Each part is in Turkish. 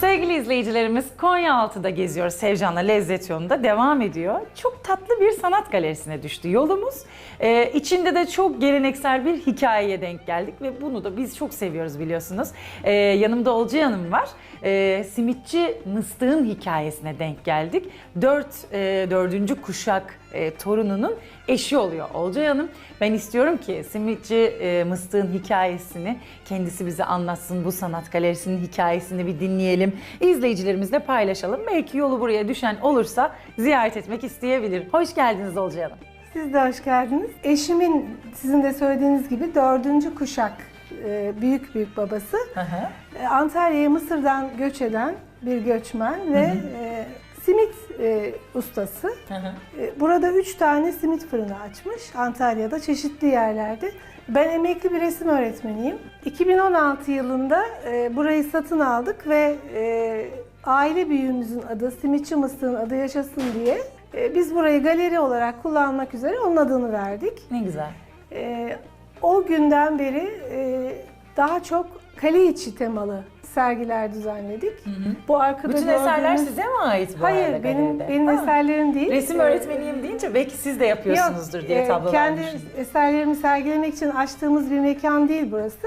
Sevgili izleyicilerimiz Konyaaltı'da geziyoruz. Sevcan'la Lezzet Yolu'nda devam ediyor. Çok tatlı bir sanat galerisine düştü yolumuz. Ee, içinde de çok geleneksel bir hikayeye denk geldik ve bunu da biz çok seviyoruz biliyorsunuz. Ee, yanımda Olcay Hanım var. Ee, simitçi Mıstık'ın hikayesine denk geldik. Dört, e, dördüncü kuşak e, torununun eşi oluyor Olcay Hanım. Ben istiyorum ki simitçi e, Mıstık'ın hikayesini kendisi bize anlatsın. Bu sanat galerisinin hikayesini bir dinleyelim. İzleyicilerimizle paylaşalım. Belki yolu buraya düşen olursa ziyaret etmek isteyebilir. Hoş geldiniz Olcay Hanım. Siz de hoş geldiniz. Eşimin sizin de söylediğiniz gibi dördüncü kuşak e, büyük büyük babası. Hı hı. E, Antalya'ya Mısır'dan göç eden bir göçmen ve e, simit e, ustası. Hı hı. E, Burada üç tane simit fırını açmış Antalya'da çeşitli yerlerde. Ben emekli bir resim öğretmeniyim. 2016 yılında e, burayı satın aldık ve e, aile büyüğümüzün adı Simitçi Mısır'ın adı yaşasın diye e, biz burayı galeri olarak kullanmak üzere onun adını verdik. Ne güzel. E, o günden beri e, daha çok kale içi temalı sergiler düzenledik. Bu arkada Bütün eserler gördüğünüz- size mi ait bu Hayır, arada benim galeride? benim Ha. eserlerim değil. Resim Ee, öğretmeniyim deyince belki siz de yapıyorsunuzdur Yok, diye e, tablolar Kendi eserlerimi sergilemek için açtığımız bir mekan değil burası.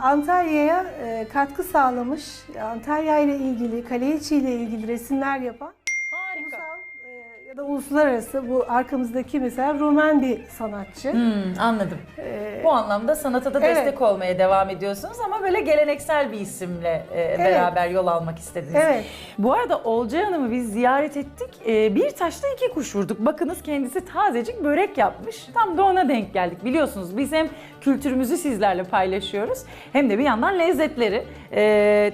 Antalya'ya e, katkı sağlamış, Antalya ile ilgili, kale içi ile ilgili resimler yapan ya da uluslararası bu arkamızdaki mesela Rumen bir sanatçı. Hmm, anladım. E, Bu anlamda sanata da Evet. destek olmaya devam ediyorsunuz ama böyle geleneksel bir isimle e, beraber yol almak istediniz. Evet. Bu arada Olcay Hanım'ı biz ziyaret ettik. E, bir taşla iki kuş vurduk. Bakınız kendisi tazecik börek yapmış. Tam da ona denk geldik. Biliyorsunuz biz hem kültürümüzü sizlerle paylaşıyoruz hem de bir yandan lezzetleri. E,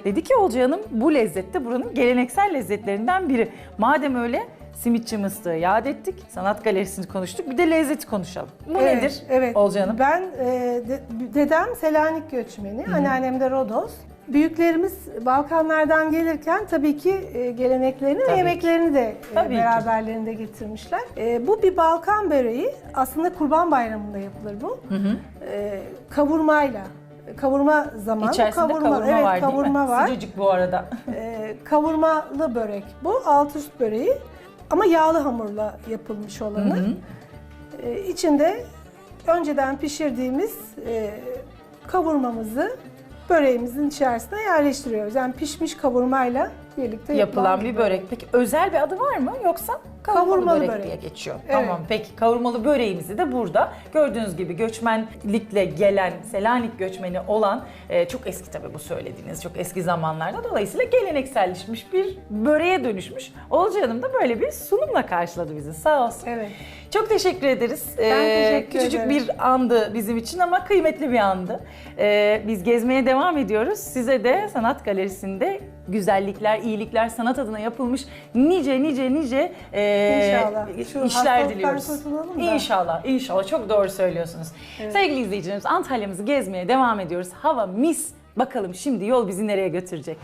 dedi ki Olcay Hanım bu lezzette buranın geleneksel lezzetlerinden biri. Madem öyle simitçi mıstığı yad ettik. Sanat galerisini konuştuk. Bir de lezzeti konuşalım. Bu Evet, nedir Evet. Olcay Hanım? Ben e, de- dedem Selanik göçmeni, anneannem de Rodos. Büyüklerimiz Balkanlardan gelirken tabii ki e, geleneklerini Tabii ve ki. yemeklerini de e, Tabii ki. beraberlerinde getirmişler. E, bu bir Balkan böreği. Aslında Kurban Bayramı'nda yapılır bu. E, kavurmayla. Kavurma zamanı. İçerisinde kavurma, evet, var kavurma değil mi? var. Sıcacık bu arada. Kavurmalı börek bu. Alt üst böreği. Ama yağlı hamurla yapılmış olanı. E, içinde önceden pişirdiğimiz e, kavurmamızı böreğimizin içerisine yerleştiriyoruz. Yani pişmiş kavurmayla birlikte Yapılan bir börek. Peki özel bir adı var mı yoksa kavurmalı, Kavurmalı börek, börek. diye geçiyor. Evet. Tamam peki kavurmalı böreğimizi de burada gördüğünüz gibi göçmenlikle gelen Selanik göçmeni olan e, çok eski tabii bu söylediğiniz çok eski zamanlarda dolayısıyla gelenekselleşmiş bir böreğe dönüşmüş. Olcay Hanım da böyle bir sunumla karşıladı bizi sağ olsun. Evet. Çok teşekkür ederiz. Ben teşekkür küçücük ederim. bir andı bizim için ama kıymetli bir andı. Ee, biz gezmeye devam ediyoruz. Size de sanat galerisinde güzellikler, iyilikler, sanat adına yapılmış nice nice nice e, İnşallah. Şu işler diliyoruz. kurtulalım da. İnşallah, inşallah. Çok doğru söylüyorsunuz. Sevgili izleyicilerimiz Antalya'mızı gezmeye devam ediyoruz. Hava mis. Bakalım şimdi yol bizi nereye götürecek?